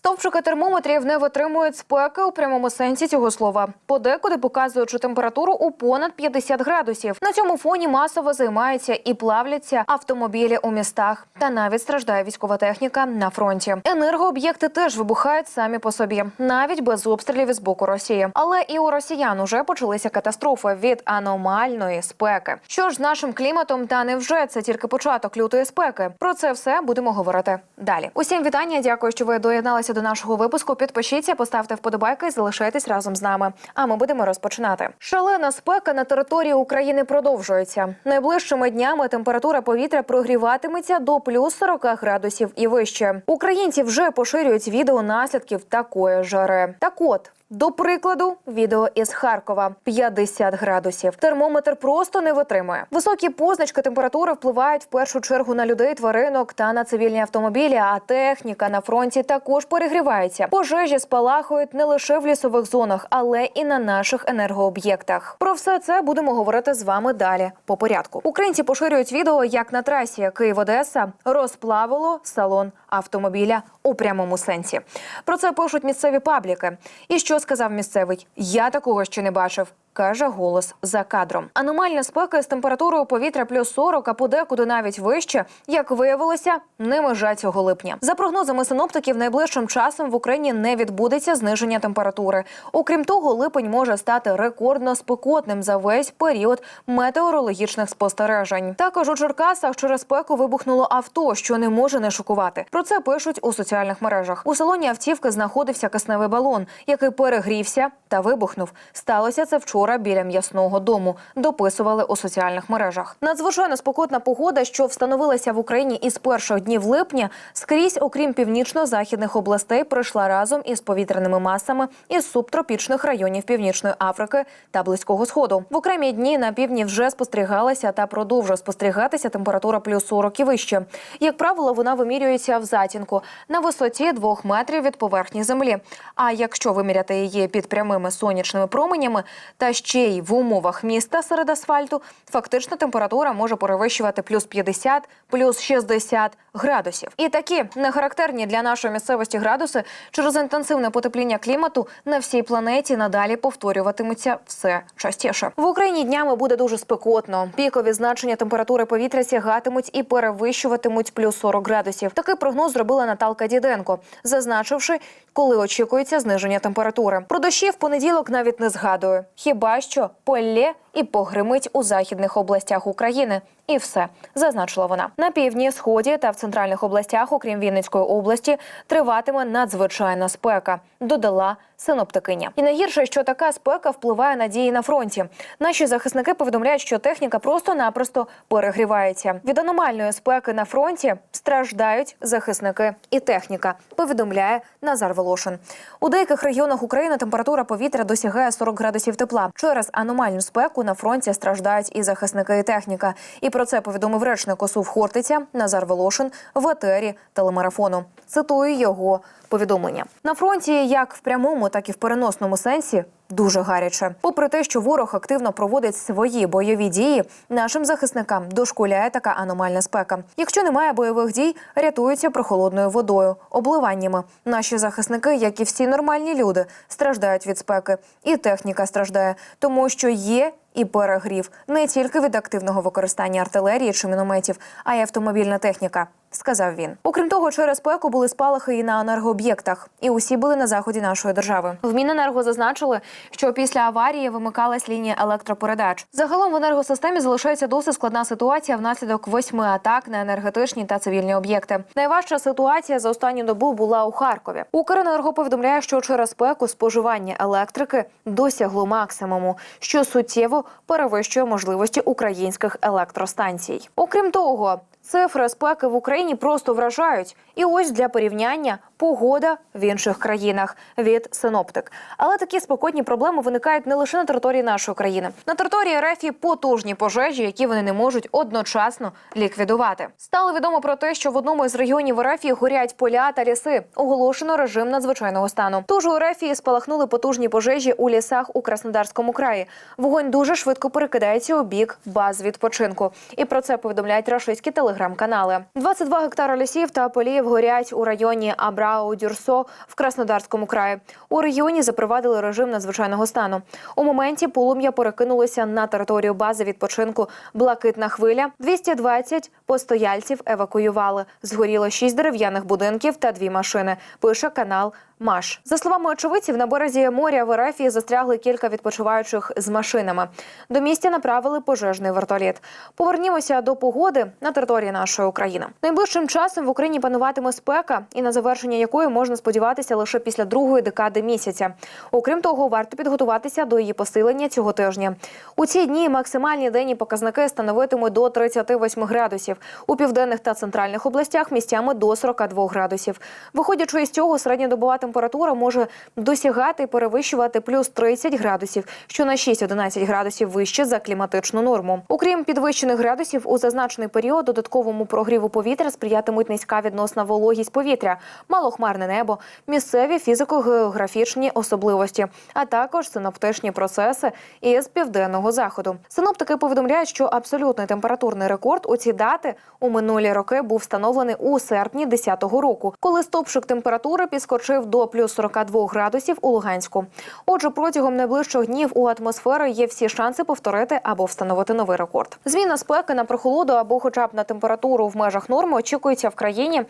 Стовпчики термометрів не витримують спеки у прямому сенсі цього слова. Подекуди показуючи температуру у понад 50 градусів. На цьому фоні масово займаються і плавляться автомобілі у містах. Та навіть страждає військова техніка на фронті. Енергооб'єкти теж вибухають самі по собі, навіть без обстрілів із боку Росії. Але і у росіян уже почалися катастрофи від аномальної спеки. Що ж з нашим кліматом, та невже це тільки початок лютої спеки? Про це все будемо говорити далі. Усім вітання. Дякую, що ви доєдналися до нашого випуску. Підпишіться, поставте вподобайки і залишайтесь разом з нами. А ми будемо розпочинати. Шалена спека на території України продовжується. Найближчими днями температура повітря прогріватиметься до плюс 40 градусів і вище. Українці вже поширюють відео наслідків такої жари. Так от. До прикладу, відео із Харкова 50 градусів. Термометр просто не витримує. Високі позначки температури впливають в першу чергу на людей, тваринок та на цивільні автомобілі. А техніка на фронті також перегрівається. Пожежі спалахують не лише в лісових зонах, але і на наших енергооб'єктах. Про все це будемо говорити з вами далі. По порядку українці поширюють відео, як на трасі Київ-Одеса розплавило салон автомобіля у прямому сенсі. Про це пишуть місцеві пабліки. І що сказав місцевий? Я такого ще не бачив. Каже голос за кадром. Аномальна спека з температурою повітря плюс 40, а подекуди навіть вище, як виявилося, не межа цього липня. За прогнозами синоптиків, найближчим часом в Україні не відбудеться зниження температури. Окрім того, липень може стати рекордно спекотним за весь період метеорологічних спостережень. Також у Черкасах через спеку вибухнуло авто, що не може не шокувати. Про це пишуть у соціальних мережах. У салоні автівки знаходився кисневий балон, який перегрівся та вибухнув. Сталося це вчора біля м'ясного дому. Дописували у соціальних мережах. Надзвичайно спекотна погода, що встановилася в Україні із перших днів липня, скрізь, окрім північно-західних областей, прийшла разом із повітряними масами із субтропічних районів Північної Африки та Близького Сходу. В окремі дні на півдні вже спостерігалася та продовжує спостерігатися температура плюс 40 і вище. Як правило, вона вимірюється в затінку на висоті 2 метрів від поверхні землі. А якщо виміряти її під прямими сонячними променями та ще й в умовах міста серед асфальту, фактично температура може перевищувати плюс 50, плюс 60 градусів. І такі нехарактерні для нашої місцевості градуси через інтенсивне потепління клімату на всій планеті надалі повторюватимуться все частіше. В Україні днями буде дуже спекотно. Пікові значення температури повітря сягатимуть і перевищуватимуть плюс 40 градусів. Такий прогноз зробила Наталка Діденко, зазначивши, коли очікується зниження температури. Про дощі в понеділок навіть не згадую. Хіба що полє і погримить у західних областях України. І все зазначила вона на півдні, сході та в центральних областях, окрім Вінницької області, триватиме надзвичайна спека. Додала синоптикиня. І найгірше, що така спека впливає на дії на фронті. Наші захисники повідомляють, що техніка просто-напросто перегрівається. Від аномальної спеки на фронті страждають захисники і техніка. Повідомляє Назар Волошин. У деяких регіонах України температура повітря досягає 40 градусів тепла. Через аномальну спеку на фронті страждають і захисники і техніка. І про це повідомив речник ОСУВ Хортиця Назар Волошин в етері телемарафону. Цитую його повідомлення на фронті, як в прямому, так і в переносному сенсі. Дуже гаряче, попри те, що ворог активно проводить свої бойові дії, нашим захисникам дошкуляє така аномальна спека. Якщо немає бойових дій, рятуються прохолодною водою, обливаннями. Наші захисники, як і всі нормальні люди, страждають від спеки, і техніка страждає, тому що є і перегрів не тільки від активного використання артилерії чи мінометів, а й автомобільна техніка. Сказав він. Окрім того, через спеку були спалахи і на енергооб'єктах, і усі були на заході нашої держави. В Міненерго зазначили, що після аварії вимикалась лінія електропередач. Загалом в енергосистемі залишається досить складна ситуація внаслідок восьми атак на енергетичні та цивільні об'єкти. Найважча ситуація за останню добу була у Харкові. Укренерго повідомляє, що через спеку споживання електрики досягло максимуму, що суттєво перевищує можливості українських електростанцій. Окрім того. Цифри спеки в Україні просто вражають. І ось для порівняння погода в інших країнах від синоптик. Але такі спекотні проблеми виникають не лише на території нашої країни. На території РФ потужні пожежі, які вони не можуть одночасно ліквідувати. Стало відомо про те, що в одному із регіонів РФ горять поля та ліси. Оголошено режим надзвичайного стану. Тож у РФ спалахнули потужні пожежі у лісах у Краснодарському краї. Вогонь дуже швидко перекидається у бік баз відпочинку. І про це повідомляють рашистські телеграм телеграм-канали. 22 гектара лісів та полів горять у районі Абра. Крау-Дюрсо в Краснодарському краї. У регіоні запровадили режим надзвичайного стану. У моменті полум'я перекинулося на територію бази відпочинку Блакитна хвиля. 220 постояльців евакуювали. Згоріло шість дерев'яних будинків та дві машини. Пише канал. Маш за словами очевидців, на березі моря в Ерефії застрягли кілька відпочиваючих з машинами. До місця направили пожежний вертоліт. Повернімося до погоди на території нашої України. Найближчим часом в Україні пануватиме спека, і на завершення якої можна сподіватися лише після другої декади місяця. Окрім того, варто підготуватися до її посилення цього тижня. У ці дні максимальні денні показники становитимуть до 38 градусів. У південних та центральних областях місцями до 42 градусів. Виходячи із цього, середньодобова температура може досягати і перевищувати плюс 30 градусів, що на 6-11 градусів вище за кліматичну норму. Окрім підвищених градусів, у зазначений період додатковому прогріву повітря сприятимуть низька відносна вологість повітря, малохмарне небо, місцеві фізико-географічні особливості, а також синоптичні процеси із південного заходу. Синоптики повідомляють, що абсолютний температурний рекорд у ці дати у минулі роки був встановлений у серпні 10-го року, коли стопшик температури підскочив до плюс 42 градусів у Луганську. Отже, протягом найближчих днів у атмосфери є всі шанси повторити або встановити новий рекорд. Зміна спеки на прохолоду або, хоча б на температуру в межах норми, очікується в країні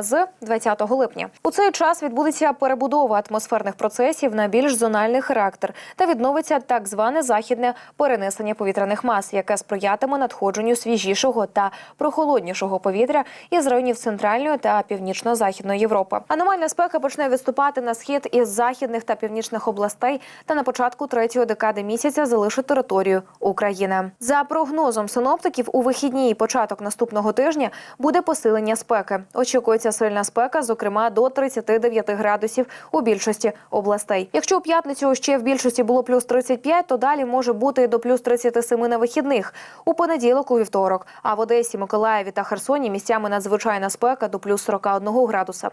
з 20 липня. У цей час відбудеться перебудова атмосферних процесів на більш зональний характер та відновиться так зване західне перенесення повітряних мас, яке сприятиме надходженню свіжішого та прохолоднішого повітря із районів центральної та північно-західної Європи. Аномальна спека почне відступати на схід із західних та північних областей та на початку третьої декади місяця залишить територію України. За прогнозом синоптиків, у вихідні і початок наступного тижня буде посилення спеки. Очікується сильна спека, зокрема до 39 градусів у більшості областей. Якщо у п'ятницю ще в більшості було плюс 35, то далі може бути і до плюс 37 на вихідних. У понеділок, у вівторок. А в Одесі, Миколаєві та Херсоні місцями надзвичайна спека до плюс 41 градуса.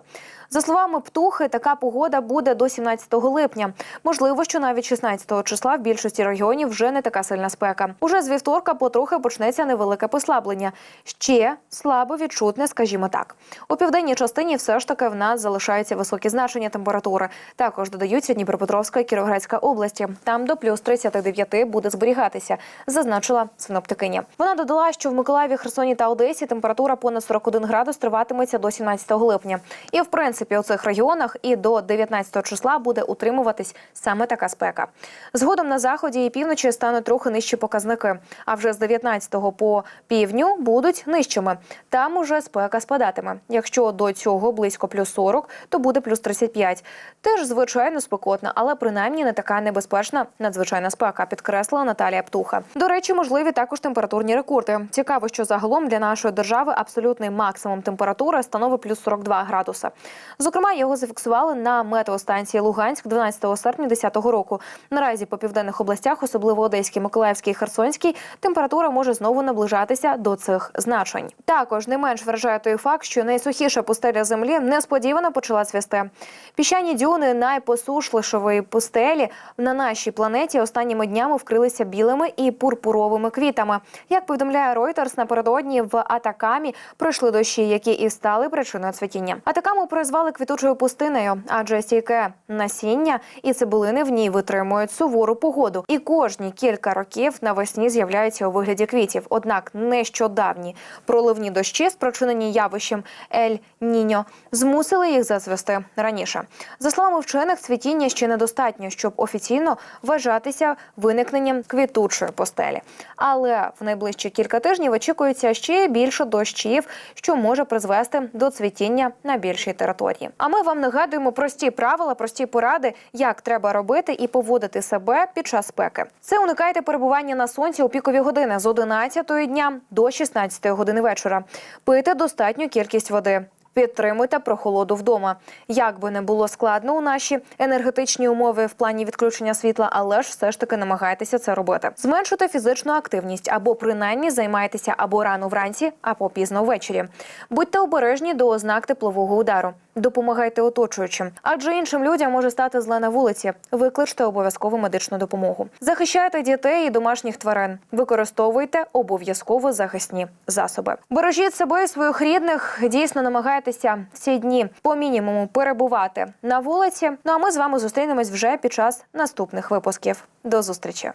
За словами птухи, така погода буде до 17 липня. Можливо, що навіть 16 числа в більшості регіонів вже не така сильна спека. Уже з вівторка потрохи почнеться невелике послаблення. Ще слабо відчутне, скажімо так. У південній частині все ж таки в нас залишаються високі значення температури. Також додаються Дніпропетровська і Кіровоградська області. Там до плюс 39 буде зберігатися, зазначила синоптикиня. Вона додала, що в Миколаєві, Херсоні та Одесі температура понад 41 градус триватиметься до 17 липня. І в принципі у цих регіонах і до 19 числа буде утримуватись саме така спека. Згодом на заході і півночі стануть трохи нижчі показники. А вже з 19 по півдню будуть нижчими. Там уже спека спадатиме. Якщо до цього близько плюс 40, то буде плюс 35. Теж звичайно спекотна, але принаймні не така небезпечна надзвичайна спека, підкреслила Наталія Птуха. До речі, можливі також температурні рекорди. Цікаво, що загалом для нашої держави абсолютний максимум температури становить плюс 42 градуса. Зокрема, його зафіксували на метеостанції Луганськ 12 серпня 2010 року. Наразі по південних областях, особливо Одеській, Миколаївській, Херсонській, температура може знову наближатися до цих значень. Також не менш вражає той факт, що найсухіша пустеля землі несподівано почала цвісти. Піщані дюни найпосушливішої пустелі на нашій планеті останніми днями вкрилися білими і пурпуровими квітами. Як повідомляє Reuters, напередодні в Атакамі пройшли дощі, які і стали причиною цвітіння. Атакаму призвали квітучою пустиною, адже стійке насіння і цибулини в ній витримують сувору погоду. І кожні кілька років навесні з'являються у вигляді квітів. Однак нещодавні проливні дощі, спричинені явищем Ель Ніньо, змусили їх зацвести раніше. За словами вчених, цвітіння ще недостатньо, щоб офіційно вважатися виникненням квітучої постелі. Але в найближчі кілька тижнів очікується ще більше дощів, що може призвести до цвітіння на більшій території. А ми вам нагадуємо прості правила, прості поради, як треба робити і поводити себе під час спеки. Це уникайте перебування на сонці у пікові години з 11 дня до 16 години вечора. Пийте достатню кількість води. Підтримуйте прохолоду вдома. Як би не було складно у наші енергетичні умови в плані відключення світла, але ж все ж таки намагайтеся це робити. Зменшуйте фізичну активність або принаймні займайтеся або рано вранці, або пізно ввечері. Будьте обережні до ознак теплового удару. Допомагайте оточуючим, адже іншим людям може стати зле на вулиці. Викличте обов'язкову медичну допомогу. Захищайте дітей і домашніх тварин. Використовуйте обов'язково захисні засоби. Бережіть себе і своїх рідних. Дійсно намагайтеся ці дні по мінімуму перебувати на вулиці. Ну а ми з вами зустрінемось вже під час наступних випусків. До зустрічі.